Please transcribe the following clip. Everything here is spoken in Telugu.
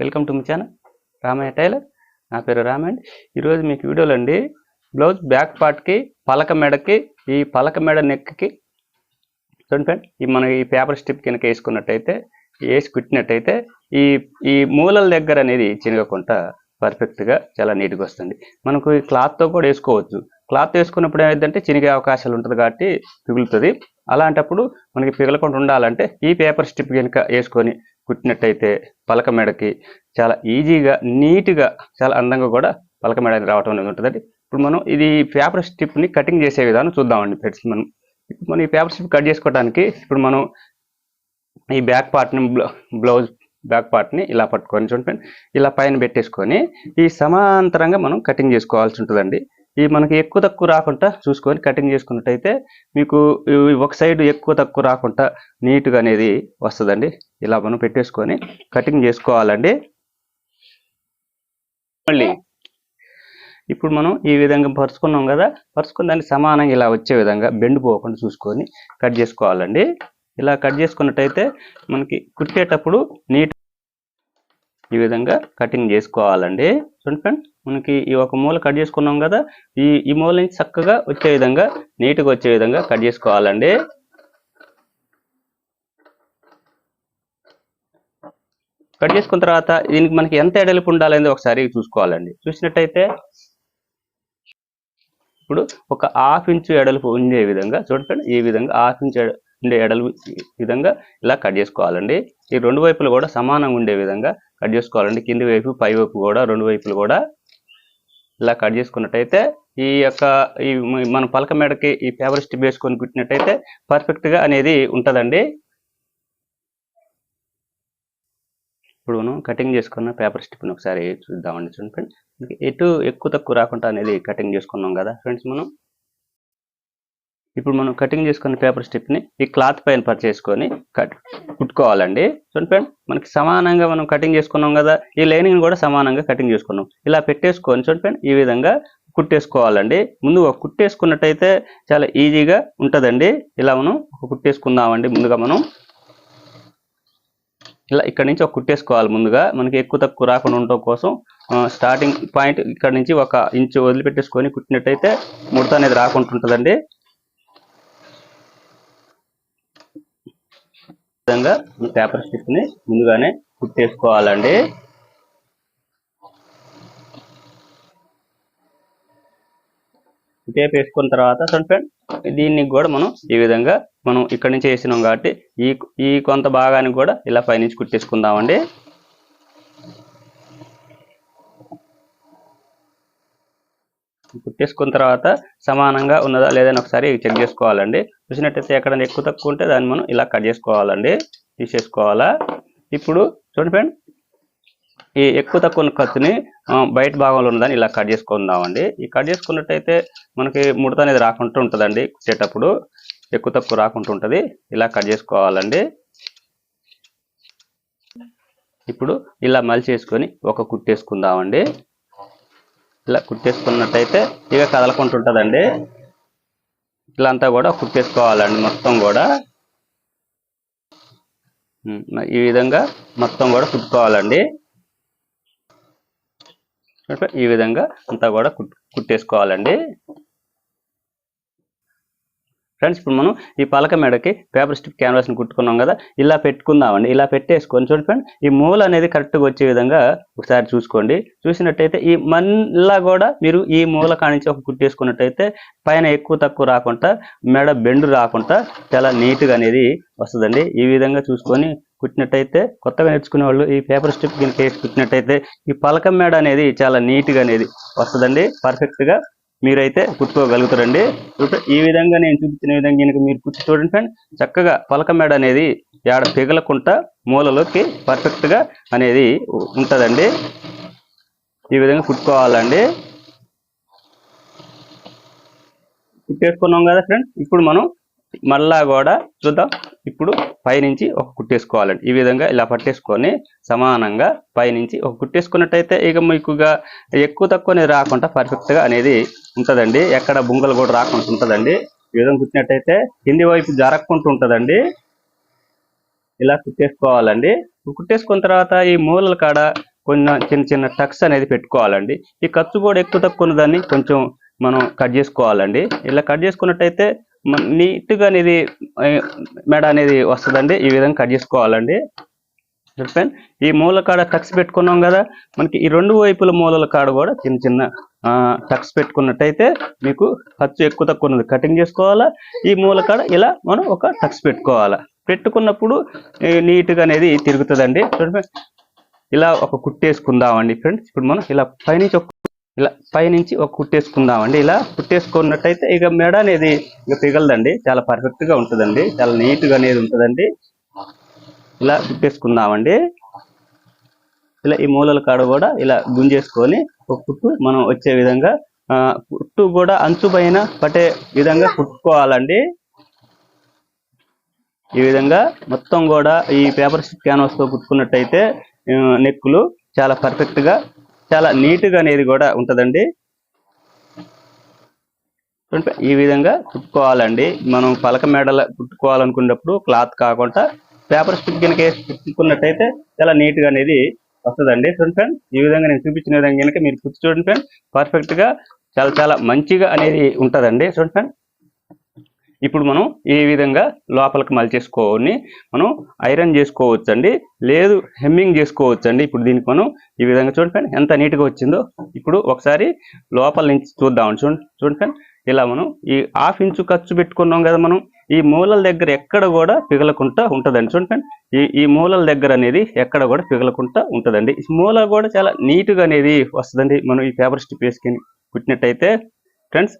వెల్కమ్ టు మీ ఛానల్. రామయ్య టైలర్. నా పేరు రామండ్ ఈరోజు మీకు వీడియోలో అండి బ్లౌజ్ బ్యాక్ పార్ట్కి పలక మెడకి ఈ పలక మెడ నెక్కి చూడండి ఫ్రెండ్ ఈ మనం ఈ పేపర్ స్టిప్ కనుక వేసుకున్నట్టయితే వేసి కుట్టినట్టయితే ఈ ఈ మూలల దగ్గర అనేది చినగకుండా పర్ఫెక్ట్గా చాలా నీట్గా వస్తుంది. మనకు ఈ క్లాత్తో కూడా వేసుకోవచ్చు. క్లాత్ వేసుకున్నప్పుడు ఏమైందంటే చినిగే అవకాశాలు ఉంటుంది కాబట్టి పిగులుతుంది. అలాంటప్పుడు మనకి పిగలకుండా ఉండాలంటే ఈ పేపర్ స్టిప్ కనుక వేసుకొని కుట్టినట్టయితే పలక మెడకి చాలా ఈజీగా నీట్గా చాలా అందంగా కూడా పలక మెడ రావటం అనేది ఉంటుందండి. ఇప్పుడు మనం ఇది పేపర్ స్ట్రిప్ని కటింగ్ చేసే విధానం చూద్దామండి ఫ్రెండ్స్ మనం. ఇప్పుడు మనం ఈ పేపర్ స్టిప్ కట్ చేసుకోవడానికి ఇప్పుడు మనం ఈ బ్యాక్ పార్ట్ని బ్లౌజ్ బ్యాక్ పార్ట్ని ఇలా పట్టుకొని చూడండి ఇలా పైన పెట్టేసుకొని ఈ సమాంతరంగా మనం కటింగ్ చేసుకోవాల్సి ఉంటుందండి. ఈ మనకి ఎక్కువ తక్కువ రాకుండా చూసుకొని కటింగ్ చేసుకున్నట్టయితే మీకు ఒక సైడ్ ఎక్కువ తక్కువ రాకుండా నీట్గా అనేది వస్తుందండి. ఇలా మనం పెట్టేసుకొని కటింగ్ చేసుకోవాలండి. మళ్ళీ ఇప్పుడు మనం ఈ విధంగా పరుచుకున్నాం కదా పరుచుకున్న దానికి సమానంగా ఇలా వచ్చే విధంగా బెండ్ పోకుండా చూసుకొని కట్ చేసుకోవాలండి. ఇలా కట్ చేసుకున్నట్టయితే మనకి కుట్టేటప్పుడు నీట్ ఈ విధంగా కటింగ్ చేసుకోవాలండి. చూడండి ఫ్రెండ్ మనకి ఈ ఒక మూల కట్ చేసుకున్నాం కదా ఈ ఈ మూల నుంచి చక్కగా వచ్చే విధంగా నీట్గా వచ్చే విధంగా కట్ చేసుకోవాలండి. కట్ చేసుకున్న తర్వాత దీనికి మనకి ఎంత ఎడలిపు ఉండాలనేది ఒకసారి చూసుకోవాలండి. చూసినట్టయితే ఇప్పుడు ఒక హాఫ్ ఇంచు ఎడల్పు ఉండే విధంగా చూడండి ఈ విధంగా హాఫ్ ఇంచు ఎడ- ఉండే ఎడలు విధంగా ఇలా కట్ చేసుకోవాలండి. ఈ రెండు వైపులు కూడా సమానంగా ఉండే విధంగా కట్ చేసుకోవాలండి. కింది వైపు పై వైపు కూడా రెండు వైపులు కూడా ఇలా కట్ చేసుకున్నట్టయితే ఈ యొక్క ఈ మన పలక మేడకి ఈ పేపర్ స్టిప్ వేసుకొని కుట్టినట్టయితే పర్ఫెక్ట్గా అనేది ఉంటుందండి. ఇప్పుడు మనం కటింగ్ చేసుకున్న పేపర్ స్టిప్ని ఒకసారి చూద్దామండి చూడండి ఫ్రెండ్స్ ఎటు ఎక్కువ తక్కువ రాకుండా అనేది కటింగ్ చేసుకున్నాం కదా ఫ్రెండ్స్ మనం. ఇప్పుడు మనం కటింగ్ చేసుకున్న పేపర్ స్టిప్ని ఈ క్లాత్ పైన పరిచేసుకొని కట్ కుట్టుకోవాలండి. చూడండి ఫ్రెండ్ మనకి సమానంగా మనం కటింగ్ చేసుకున్నాం కదా ఈ లైనింగ్ కూడా సమానంగా కటింగ్ చేసుకున్నాం. ఇలా పెట్టేసుకొని చూడండి ఫ్రెండ్ ఈ విధంగా కుట్టేసుకోవాలండి. ముందు ఒక కుట్టేసుకున్నట్టయితే చాలా ఈజీగా ఉంటుందండి. ఇలా మనం ఒక కుట్టేసుకుందామండి ముందుగా మనం. ఇలా ఇక్కడ నుంచి ఒక కుట్టేసుకోవాలి ముందుగా. మనకి ఎక్కువ తక్కువ రాకుండా ఉండటం కోసం స్టార్టింగ్ పాయింట్ ఇక్కడ నుంచి ఒక ఇంచు వదిలిపెట్టేసుకొని కుట్టినట్టయితే ముడత అనేది రాకుండా ఉంటుందండి. విధంగా పేపర్ స్టిప్ని ముందుగానే కుట్టేసుకోవాలండి టేప్ వేసుకున్న తర్వాత ఫ్రెండ్ దీన్ని కూడా మనం ఈ విధంగా మనం ఇక్కడ నుంచి వేసినాం కాబట్టి ఈ ఈ కొంత భాగానికి కూడా ఇలా పైనుంచి కుట్టేసుకుందామండి. కుట్టేసుకున్న తర్వాత సమానంగా ఉన్నదా లేదని ఒకసారి చెక్ చేసుకోవాలండి. చూసినట్టయితే ఎక్కడ ఎక్కువ తక్కువ ఉంటే దాన్ని మనం ఇలా కట్ చేసుకోవాలండి. తీసేసుకోవాలా? ఇప్పుడు చూడండి ఫ్రెండ్ ఈ ఎక్కువ తక్కువ ఉన్న ఖర్చుని బయట భాగంలో ఉన్నదాన్ని ఇలా కట్ చేసుకుందామండి. ఈ కట్ చేసుకున్నట్టయితే మనకి ముడత అనేది రాకుండా ఉంటుందండి కుట్టేటప్పుడు. ఎక్కువ తక్కువ రాకుండా ఉంటుంది. ఇలా కట్ చేసుకోవాలండి. ఇప్పుడు ఇలా మలిచేసుకొని ఒక కుట్టేసుకుందామండి. ఇలా కుట్టేసుకున్నట్టయితే ఇక కదలకుంటుంటుందండి. ఇట్లా అంతా కూడా కుట్టేసుకోవాలండి మొత్తం కూడా. ఈ విధంగా మొత్తం కూడా కుట్టుకోవాలండి. ఈ విధంగా అంతా కూడా కుట్ కుట్టేసుకోవాలండి. ఫ్రెండ్స్ ఇప్పుడు మనం ఈ పలక మెడకి పేపర్ స్టిప్ క్యాన్వాస్ని కుట్టుకున్నాం కదా ఇలా పెట్టుకుందామండి. ఇలా పెట్టేసుకొని చూడండి ఫ్రెండ్ ఈ మూల అనేది కరెక్ట్గా వచ్చే విధంగా ఒకసారి చూసుకోండి. చూసినట్టయితే ఈ మళ్ళా కూడా మీరు ఈ మూల కానించి ఒక కుట్టేసుకున్నట్టయితే పైన ఎక్కువ తక్కువ రాకుండా మెడ బెండు రాకుండా చాలా నీట్గా అనేది వస్తుందండి. ఈ విధంగా చూసుకొని కుట్టినట్టయితే కొత్తగా నేర్చుకునే వాళ్ళు ఈ పేపర్ స్ట్రిప్ కింద వేసి కుట్టినట్టయితే ఈ పలకం మేడ అనేది చాలా నీట్గా అనేది వస్తుందండి. పర్ఫెక్ట్గా మీరైతే కుట్టుకోగలుగుతారండి ఈ విధంగా నేను చూపించిన విధంగా కనుక మీరు కుట్టి చూడండి ఫ్రెండ్ చక్కగా పలక మేడ అనేది ఏడ పిగలకుండా మూలలోకి పర్ఫెక్ట్గా అనేది ఉంటుందండి. ఈ విధంగా కుట్టుకోవాలండి. కుట్టేసుకున్నాం కదా ఫ్రెండ్ ఇప్పుడు మనం మళ్ళా కూడా చూద్దాం. ఇప్పుడు పైనుంచి ఒక కుట్టేసుకోవాలండి. ఈ విధంగా ఇలా పట్టేసుకొని సమానంగా పైనుంచి ఒక కుట్టేసుకున్నట్టయితే ఇక మీకుగా ఎక్కువ తక్కువ అనేది రాకుండా పర్ఫెక్ట్గా అనేది ఉంటుందండి. ఎక్కడ బుంగలు కూడా రాకుండా ఉంటుందండి. ఈ విధంగా కుట్టినట్టయితే కింది వైపు జరగకుండా ఉంటుందండి. ఇలా కుట్టేసుకోవాలండి. కుట్టేసుకున్న తర్వాత ఈ మూలల కాడ కొన్ని చిన్న చిన్న టక్స్ అనేది పెట్టుకోవాలండి. ఈ ఖర్చు కూడా ఎక్కువ తక్కువ ఉన్నదాన్ని కొంచెం మనం కట్ చేసుకోవాలండి. ఇలా కట్ చేసుకున్నట్టయితే నీట్గా అనేది మెడ అనేది వస్తుందండి. ఈ విధంగా కట్ చేసుకోవాలండి. చెప్పాను ఈ మూల కాడ టక్స్ పెట్టుకున్నాం కదా మనకి ఈ రెండు వైపుల మూలల కాడ కూడా చిన్న చిన్న ఆ, టక్స్ పెట్టుకున్నట్టయితే మీకు ఖర్చు ఎక్కువ తక్కువ ఉన్నది. కటింగ్ చేసుకోవాలా? ఈ మూల కాడ ఇలా మనం ఒక టక్స్ పెట్టుకోవాలా. పెట్టుకున్నప్పుడు నీట్గా అనేది తిరుగుతుందండి. చూడండి ఇలా ఒక కుట్టేసుకుందామండి ఫ్రెండ్స్ ఇప్పుడు మనం ఇలా పైనుంచి ఒక ఇలా పైనుంచి ఒక కుట్టేసుకుందామండి. ఇలా కుట్టేసుకున్నట్టయితే ఇక మెడ అనేది ఇక పిగలదండి. చాలా పర్ఫెక్ట్గా ఉంటుందండి. చాలా నీట్గా అనేది ఉంటుందండి. ఇలా కుట్టేసుకుందామండి. ఇలా ఈ మూలల కాడ కూడా ఇలా గుంజేసుకొని ఒక కుట్టు మనం వచ్చే విధంగా ఆ, కుట్టు కూడా అంచు పైన పట్టే విధంగా కుట్టుకోవాలండి. ఈ విధంగా మొత్తం కూడా ఈ పేపర్ స్టిక్ క్యాన్వాస్తో కుట్టుకున్నట్టయితే నెక్కులు చాలా పర్ఫెక్ట్గా చాలా నీట్గా అనేది కూడా ఉంటదండి. ఈ విధంగా కుట్టుకోవాలండి. మనం పలక మెడల కుట్టుకోవాలనుకున్నప్పుడు క్లాత్ కాకుండా పేపర్ స్టిక్ కనుక కుట్టుకున్నట్టయితే చాలా నీట్గా అనేది వస్తుందండి. చూడండి ఫ్రెండ్ ఈ విధంగా నేను చూపించిన విధంగా కనుక మీరు కుర్చీ చూడండి ఫ్రెండ్ పర్ఫెక్ట్గా చాలా చాలా మంచిగా అనేది ఉంటుందండి. చూడండి ఫ్రెండ్ ఇప్పుడు మనం ఈ విధంగా లోపలికి మలిచేసుకోని మనం ఐరన్ చేసుకోవచ్చు అండి లేదు హెమ్మింగ్ చేసుకోవచ్చు అండి ఇప్పుడు దీనికి మనం ఈ విధంగా చూడండి ఫ్రెండ్ ఎంత నీట్గా వచ్చిందో. ఇప్పుడు ఒకసారి లోపల నుంచి చూద్దాం చూడండి చూడండి ఫ్రెండ్ ఇలా మనం ఈ హాఫ్ ఇంచు ఖర్చు పెట్టుకున్నాం కదా మనం ఈ మూలల దగ్గర ఎక్కడ కూడా పిగలకుండా ఉంటుందండి. చూడండి ఈ ఈ మూలల దగ్గర అనేది ఎక్కడ కూడా పిగలకుండా ఉంటుందండి. ఈ మూల కూడా చాలా నీట్గా అనేది వస్తుందండి. మనం ఈ పేపర్ స్టిప్ వేసుకొని కుట్టినట్టయితే ఫ్రెండ్స్